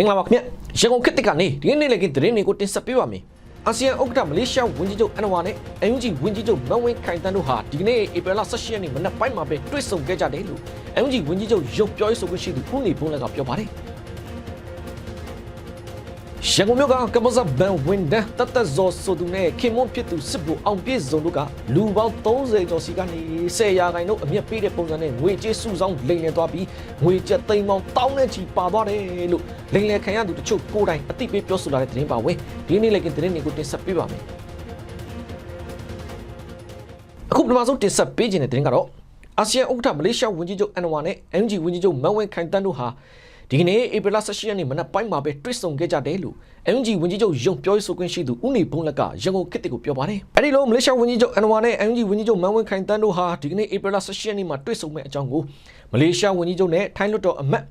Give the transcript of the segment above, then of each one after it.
င်္ဂလာပါခင်ဗျရန်ကုန်ခေတ်တစ်ကနေဒီကနေ့လည်းကင်းသတင်းတွေကိုတင်ဆက်ပေးပါမယ်အာဆီယံဥက္ကဋ္ဌမလေးရှားဝန်ကြီးချုပ်အန်ဝါနဲ့အယုံကြီးဝန်ကြီးချုပ်မန်ဝင်းခိုင်တန်းတို့ဟာဒီကနေ့ဧပြီလ18ရက်နေ့မနက်ပိုင်းမှာပဲတွေ့ဆုံခဲ့ကြတယ်လို့အယုံကြီးဝန်ကြီးချုပ်ရုပ်ပြောရေးဆိုခွင့်ရှိသူဦးနေဘုန်းလက်ကပြောပါတယ် ရန်ကုန်မြို့ကကမ္ဘာ့ဘန်ဝန်ဒန်တတ်တဇော်ဆိုသူနဲ့ခင်မွန်ဖြစ်သူစစ်ဘူအောင်ပြည့်စုံတို့ကလူပေါင်း30ကျော်စီကနေ10ရာခိုင်နှုန်းအမြတ်ပေးတဲ့ပုံစံနဲ့ငွေကြေးစုဆောင်းလိမ်လည်သွားပြီးငွေကျပ်သိန်းပေါင်းတောင်းနဲ့ချီပါသွားတယ်လို့လိမ်လည်ခံရသူတချို့ကိုယ်တိုင်အသိပေးပြောဆိုလာတဲ့သတင်းပါဝင်ဒီနေ့လည်းကသတင်းတွေကိုတင်ဆက်ပေးပါမယ်အခုပထမဆုံးတင်ဆက်ပေးခြင်းတဲ့သတင်းကတော့အာဆီယံဥက္ကဋ္ဌမလေးရှားဝန်ကြီးချုပ်အန်ဝါနဲ့အန်ဂျီဝန်ကြီးချုပ်မန်ဝင်းခိုင်တန်းတို့ဟာ ဒီကနေ့ဧပြီလ18ရက်နေ့မနက်ပိုင်းမှာပဲတွေ့ဆုံခဲ့ကြတယ်လို့ MG ဝန်ကြီးချုပ်ယုံပြောရေးဆိုခွင့်ရှိသူဦးနေဘုံလက်ကရန်ကုန်ခေတ်ကိုပြောပါတယ်။အဲဒီလိုမလေးရှားဝန်ကြီးချုပ်အန်ဝါနဲ့ MG ဝန်ကြီးချုပ်မန်ဝင်းခိုင်တန်းတို့ဟာဒီကနေ့ဧပြီလ18ရက်နေ့မှာတွေ့ဆုံမဲ့အကြောင်းကိုမလေးရှားဝန်ကြီးချုပ်နဲ့ထိုင်းလွှတ်တော်အမတ်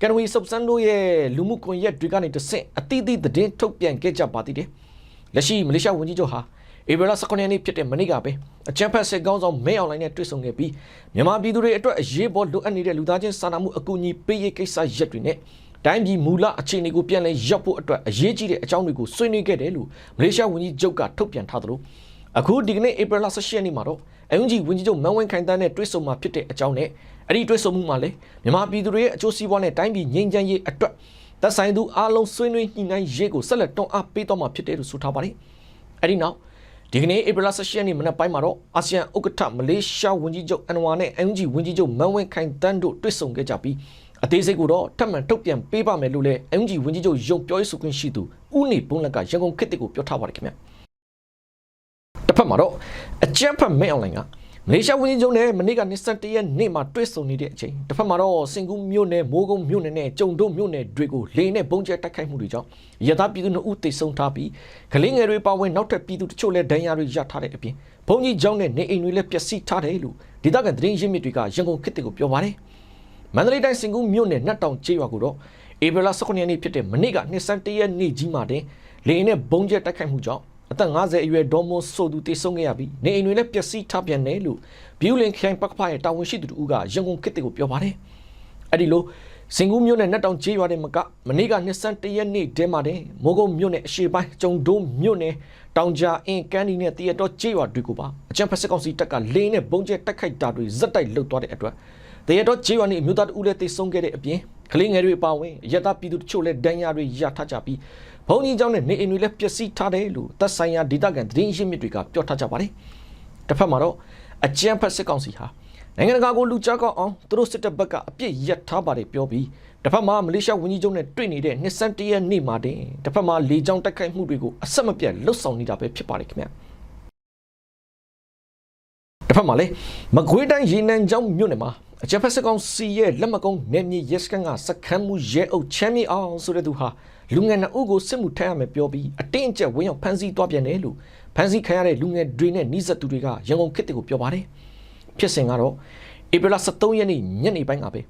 ကန်ဝီဆုပ်စန်တို့ရဲ့လူမှုကွန်ရက်တွေကနေတဆင့်အသီးသီးသတင်းထုတ်ပြန်ခဲ့ကြပါသေးတယ်။လက်ရှိမလေးရှားဝန်ကြီးချုပ်ဟာ ဧပြီလ19ရက်နေ့ဖြစ်တဲ့မနေ့ကပဲအချမ်းဖတ်စစ်ကောင်းဆောင်မဲအွန်လိုင်းနဲ့တွေ့ဆုံခဲ့ပြီးမြန်မာပြည်သူတွေအတွက်အရေးပေါ်လိုအပ်နေတဲ့လူသားချင်းစာနာမှုအကူအညီပေးရေးကိစ္စရပ်တွေနဲ့တိုင်းပြည်မူလအခြေအနေကိုပြန်လည်ရောက်ဖို့အတွက်အရေးကြီးတဲ့အကြောင်းတွေကိုဆွေးနွေးခဲ့တယ်လို့မလေးရှားဝန်ကြီးချုပ်ကထုတ်ပြန်ထားသလိုအခုဒီကနေ့ဧပြီလ18ရက်နေ့မှာတော့အယုံကြီးဝန်ကြီးချုပ်မန်ဝင်းခိုင်တန်းနဲ့တွေ့ဆုံမှာဖြစ်တဲ့အကြောင်းနဲ့အဲ့ဒီတွေ့ဆုံမှုမှာလည်းမြန်မာပြည်သူတွေရဲ့အကျိုးစီးပွားနဲ့တိုင်းပြည်ငြိမ်းချမ်းရေးအတွက်သက်ဆိုင်သူအားလုံးဆွေးနွေးညှိနှိုင်းရေးကိုဆက်လက်တွန်းအားပေးတော့မှာဖြစ်တယ်လို့ဆိုထားပါတယ်အဲ့ဒီနောက် ဒီကနေ့ဧပြီလ18ရက်နေ့မနက်ပိုင်းမှာတော့အာဆီယံဥက္ကဋ္ဌမလေးရှားဝန်ကြီးချုပ်အန်ဝါနဲ့အန်ဂျီဝန်ကြီးချုပ်မန်ဝင်းခိုင်တန်းတို့တွေ့ဆုံခဲ့ကြပြီးအသေးစိတ်ကိုတော့ထပ်မံထုတ်ပြန်ပေးပါမယ်လို့လည်းအန်ဂျီဝန်ကြီးချုပ်ယုံပြောရေးဆိုခွင့်ရှိသူဦးနေဘုံလက်ကရန်ကုန်ခေတ်တစ်ကိုပြောထားပါတယ်ခင်ဗျတစ်ဖက်မှာတော့အကြမ်းဖက်မဲအွန်လိုင်းက မလေးရှားဝန်ကြီးချုပ်နဲ့မနေ့က21ရက်နေ့မှာတွေ့ဆုံနေတဲ့အချိန်တစ်ဖက်မှာတော့စင်ကူးမြို့နယ်မိုးကုတ်မြို့နယ်နဲ့ကြုံတို့မြို့နယ်တွေကိုလေနဲ့ပုံကျဲတိုက်ခိုက်မှုတွေကြောင့်ရသပြည်သူတို့ဦးတိတ်ဆုံးထားပြီးကလေးငယ်တွေပါဝင်နောက်ထပ်ပြည်သူတချို့လည်းဒဏ်ရာတွေရထားတဲ့အပြင်ဘုံကြီးကျောင်းနဲ့နေအိမ်တွေလည်းပျက်စီးထားတယ်လို့ဒေသခံသတင်းရင်းမြစ်တွေကရန်ကုန်ခေတ်တွေကိုပြောပါတယ်မန္တလေးတိုင်းစင်ကူးမြို့နယ်နတ်တောင်ကျေးရွာကိုတော့ဧပြီလ19ရက်နေ့ဖြစ်တဲ့မနေ့က21ရက်နေ့ကြီးမှာတင်လေနဲ့ဘုံကျဲတိုက်ခိုက်မှုကြောင့် အသက်50အရွယ်ဒေါ်မွန်ဆိုသူတေဆုံးခဲ့ရပြီးနေအိမ်တွေလည်းပျက်စီးထားပြန်တယ်လို့ဘီယူလင်ခိုင်ပတ်ဖားရဲ့တာဝန်ရှိသူတို့ကရန်ကုန်ခေတ်တွေကိုပြောပါတယ်။အဲ့ဒီလိုစင်ကူးမြို့နယ်နတ်တောင်ကျေးရွာတဲ့မကမနေ့က21ရက်နေ့တည်းမှာတင်မိုးကုတ်မြို့နယ်အရှေ့ပိုင်းကျုံဒုံးမြို့နယ်တောင်ကြားအင်းကန်းဒီနဲ့တရတော်ကျေးရွာတွေကိုပါအကြံဖက်စစ်ကောင်စီတပ်ကလေနဲ့ဘုံကျဲတိုက်ခိုက်တာတွေဇက်တိုက်လှုပ်သွားတဲ့အတွက်တရတော်ကျေးရွာနေအမျိုးသားတဦးလည်းတေဆုံးခဲ့တဲ့အပြင် ကလေးငယ်တွေအပါအဝင်ရတပြည်သူတချို့လည်းဒဏ်ရာတွေရထားကြပြီးဘုံကြီးကျောင်းနဲ့နေအိမ်တွေလည်းပျက်စီးထားတယ်လို့သက်ဆိုင်ရာဒေသခံသတင်းရင်းမြစ်တွေကပြောထားကြပါတယ်။တစ်ဖက်မှာတော့အကြံဖက်စစ်ကောင်စီဟာနိုင်ငံတကာကိုလူကြားကောက်အောင်သူတို့စစ်တပ်ဘက်ကအပြစ်ရက်ထားပါတယ်ပြောပြီးတစ်ဖက်မှာမလေးရှားဝန်ကြီးချုပ်နဲ့တွေ့နေတဲ့နှစ်စန်းတရက်နေ့မှာတင်တစ်ဖက်မှာလေကြောင်းတိုက်ခိုက်မှုတွေကိုအဆက်မပြတ်လှုပ်ဆောင်နေတာပဲဖြစ်ပါတယ်ခင်ဗျာတစ်ဖက်မှာလည်းမကွေးတိုင်းရေနံကျောင်းမြို့နယ်မှာ အကြံဖက်စစ်ကောင်စီရဲ့လက်မကုန်းနယ်မြေရဲစခန်းကစခန်းမှုရဲအုပ်ချမ်းမြေအောင်ဆိုတဲ့သူဟာလူငယ်နှစ်ဦးကိုစစ်မှုထမ်းရမယ်ပြောပြီးအတင်းအကျပ်ဝင်းရောက်ဖမ်းဆီးသွားပြန်တယ်လို့ဖမ်းဆီးခံရတဲ့လူငယ်တွေနဲ့နှိစက်သူတွေကရန်ကုန်ခေတ်တွေကိုပြောပါတယ်ဖြစ်စဉ်ကတော့ဧပြီလ23ရက်နေ့ညနေပိုင်းကပဲ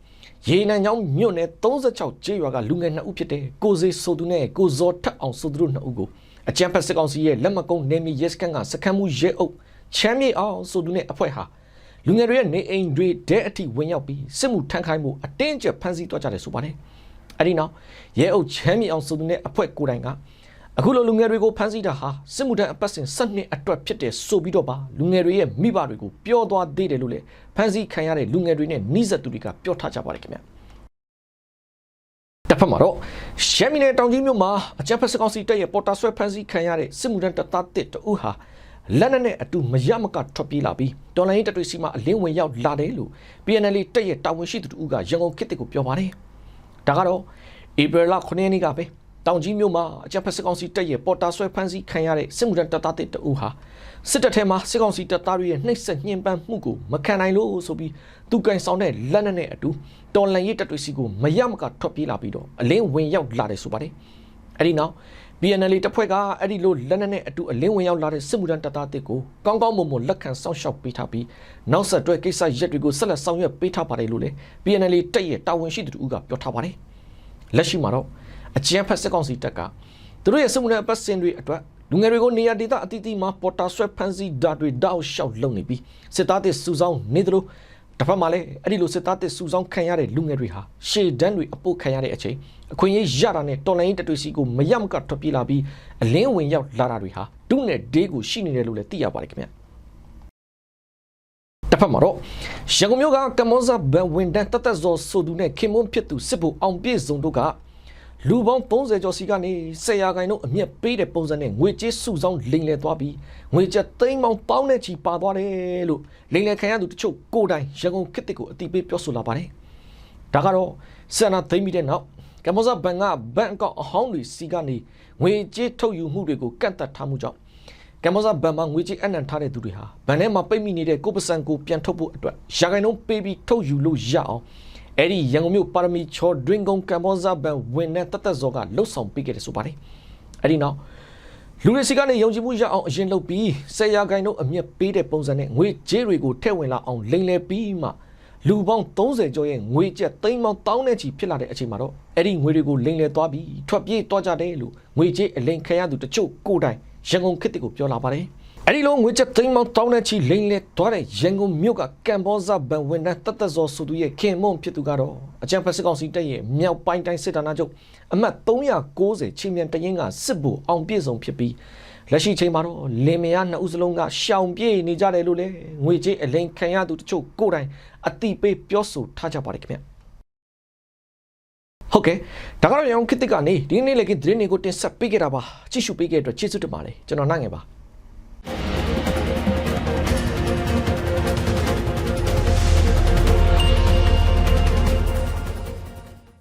ရေနံချောင်းမြို့နယ်36ကျေးရွာကလူငယ်နှစ်ဦးဖြစ်တဲ့ကိုစေဆိုသူနဲ့ကိုဇော်ထက်အောင်ဆိုသူတို့နှစ်ဦးကိုအကြံဖက်စစ်ကောင်စီရဲ့လက်မကုန်းနယ်မြေရဲစခန်းကစခန်းမှုရဲအုပ်ချမ်းမြေအောင်ဆိုသူနဲ့အဖွဲ့ဟာ လူငယ်တွေရဲ့နေအိမ်တွေဒဲအထိဝင်ရောက်ပြီးစစ်မှုထမ်းခိုင်းမှုအတင်းအကျပ်ဖမ်းဆီးသွားကြတယ်ဆိုပါတယ်။အဲဒီနောက်ရဲအုပ်ချမ်းမြေအောင်ဆိုသူနဲ့အဖွဲ့ကိုယ်တိုင်ကအခုလိုလူငယ်တွေကိုဖမ်းဆီးတာဟာစစ်မှုထမ်းအပတ်စဉ်၁၂အတွက်ဖြစ်တယ်ဆိုပြီးတော့ပါလူငယ်တွေရဲ့မိဘတွေကိုပြောသွားသေးတယ်လို့လည်းဖမ်းဆီးခံရတဲ့လူငယ်တွေနဲ့နှိစက်သူတွေကပြောထားကြပါတယ်ခင်ဗျာတစ်ဖက်မှာတော့ရှမ်းပြည်နယ်တောင်ကြီးမြို့မှာအကြမ်းဖက်စစ်ကောင်စီတပ်ရဲ့ပေါ်တာဆွဲဖမ်းဆီးခံရတဲ့စစ်မှုထမ်းတပ်သားတစ်တဦးဟာ လက်နက်နဲ့အတူမရမကထွက်ပြေးလာပြီးတော်လိုင်းတပ်တွေစီမှာအလင်းဝင်ရောက်လာတယ်လို့ PNL တပ်ရဲ့တာဝန်ရှိသူတို့ကရန်ကုန်ခေတ်ကိုပြောပါတယ်ဒါကတော့ဧပြီလ9ရက်နေ့ကပဲတောင်ကြီးမြို့မှာအကြမ်းဖက်စစ်ကောင်စီတပ်ရဲ့ပေါ်တာဆွဲဖမ်းဆီးခံရတဲ့စစ်မှုထမ်းတပ်သားတစ်တဦးဟာစစ်တပ်ထဲမှာစစ်ကောင်စီတပ်သားတွေရဲ့နှိပ်စက်ညှဉ်းပန်းမှုကိုမခံနိုင်လို့ဆိုပြီးသူကန်ဆောင်တဲ့လက်နက်နဲ့အတူတော်လန်ရေးတပ်တွေစီကိုမရမကထွက်ပြေးလာပြီးတော့အလင်းဝင်ရောက်လာတယ်ဆိုပါတယ်အဲ့ဒီနောက် BNL တပ်ဖွဲ့ကအဲ့ဒီလိုလက်နက်နဲ့အတူအလင်းဝင်ရောက်လာတဲ့စစ်မှုထမ်းတပ်သားတစ်ကိုကောင်းကောင်းမွန်မွန်လက်ခံစောင့်ရှောက်ပေးထားပြီးနောက်ဆက်တွဲကိစ္စရက်တွေကိုဆက်လက်ဆောင်ရွက်ပေးထားပါတယ်လို့လည်း BNL တပ်ရဲ့တာဝန်ရှိသူတို့ကပြောထားပါတယ်လက်ရှိမှာတော့အကြမ်းဖက်စစ်ကောင်စီတပ်ကသူတို့ရဲ့စစ်မှုထမ်းအပတ်စဉ်တွေအတွက်လူငယ်တွေကိုနေရာဒေသအသီးသီးမှာပေါ်တာဆွဲဖမ်းဆီးဓာတ်တွေတောက်လျှောက်လုပ်နေပြီးစစ်သားတွေစုဆောင်းနေသလို တစ်ဖက်မှာလည်းအဲ့ဒီလိုစစ်သားတစ်စုဆောင်းခံရတဲ့လူငယ်တွေဟာရှေ့တန်းတွေအပုတ်ခံရတဲ့အချိန်အခွင့်အရေးရတာနဲ့တော်လိုင်းရေးတပ်တွေစီကိုမရမကထွက်ပြေးလာပြီးအလင်းဝင်ရောက်လာတာတွေဟာဒုနဲ့ဒေးကိုရှိနေတယ်လို့လည်းသိရပါတယ်ခင်ဗျတစ်ဖက်မှာတော့ရန်ကုန်မြို့ကကမ္ဘောဇဘန်ဝင်တန်းတသက်ဇော်ဆိုသူနဲ့ခင်မွန်းဖြစ်သူစစ်ဖို့အောင်ပြည့်စုံတို့က လူပေါင်း30ကျော်စီကနေ10ရာခိုင်နှုန်းအမျက်ပေးတဲ့ပုံစံနဲ့ငွေကြေးစုဆောင်းလိမ်လည်သွားပြီးငွေကျပ်သိန်းပေါင်းပေါင်းနဲ့ချီပါသွားတယ်လို့လိမ်လည်ခံရသူတချို့ကိုယ်တိုင်ရန်ကုန်ခေတ်ကိုအတိပေးပြောဆိုလာပါတယ်။ဒါကတော့ဆန္ဒသိမ်းပြီးတဲ့နောက်ကမ္ဘောဇဘန်ကဘန်ကောက်အဟောင်းတွေစီကနေငွေကြေးထုတ်ယူမှုတွေကိုကန့်သတ်ထားမှုကြောင့်ကမ္ဘောဇဘန်မှာငွေကြေးအနှံထားတဲ့သူတွေဟာဘန်ထဲမှာပိတ်မိနေတဲ့ကိုပစံကိုပြန်ထုတ်ဖို့အတွက်ရာခိုင်နှုန်းပေးပြီးထုတ်ယူလို့ရအောင် အဲ့ဒီရန်ကုန်မြို့ပါရမီချော်ဒရင်ကုန်းကမ္ဘောဇဘန်ဝင်တဲ့တသက်ဇော်ကလှုပ်ဆောင်ပေးခဲ့တယ်ဆိုပါတယ်အဲ့ဒီနောက်လူတွေစီကနေယုံကြည်မှုရအောင်အရင်လုပ်ပြီးဆယ်ရာခိုင်နှုန်းအမြင့်ပေးတဲ့ပုံစံနဲ့ငွေကြေးတွေကိုထည့်ဝင်လာအောင်လိမ်လည်ပြီးမှလူပေါင်း30ကျော်ရဲ့ငွေကျပ်သိန်းပေါင်းတောင်းနဲ့ချီဖြစ်လာတဲ့အချိန်မှာတော့အဲ့ဒီငွေတွေကိုလိမ်လည်သွားပြီးထွက်ပြေးသွားကြတယ်လို့ငွေကြေးအလိမ်ခံရသူတချို့ကိုယ်တိုင်ရန်ကုန်ခေတ်တစ်ကိုပြောလာပါတယ် အဲ့ဒီလိုငွေကျပ်သိန်းပေါင်းတောင်းနဲ့ချီလိမ်လည်သွားတဲ့ရန်ကုန်မြို့ကကမ်ဘောဇဘန်ဝင်တဲ့တသက်ဇော်ဆိုသူရဲ့ခင်မွန်ဖြစ်သူကတော့အကြံဖက်စစ်ကောင်စီတပ်ရဲ့မြောက်ပိုင်းတိုင်းစစ်ဌာနချုပ်အမှတ်390ချင်းမြန်တရင်ကစစ်ဘူအောင်ပြည့်စုံဖြစ်ပြီးလက်ရှိချိန်မှာတော့လင်မယားနှစ်ဦးစလုံးကရှောင်ပြေးနေကြတယ်လို့လေငွေကြေးအလိမ်ခံရသူတချို့ကိုယ်တိုင်အတိပေးပြောဆိုထားကြပါတယ်ခင်ဗျဟုတ်ကဲ့ဒါကတော့ရောင်ခစ်တစ်ကနေဒီနေ့လေကသတင်းတွေကိုတင်ဆက်ပေးခဲ့တာပါကြည့်ရှုပေးခဲ့တဲ့အတွက်ကျေးဇူးတင်ပါတယ်ကျွန်တော်နိုင်ငယ်ပါ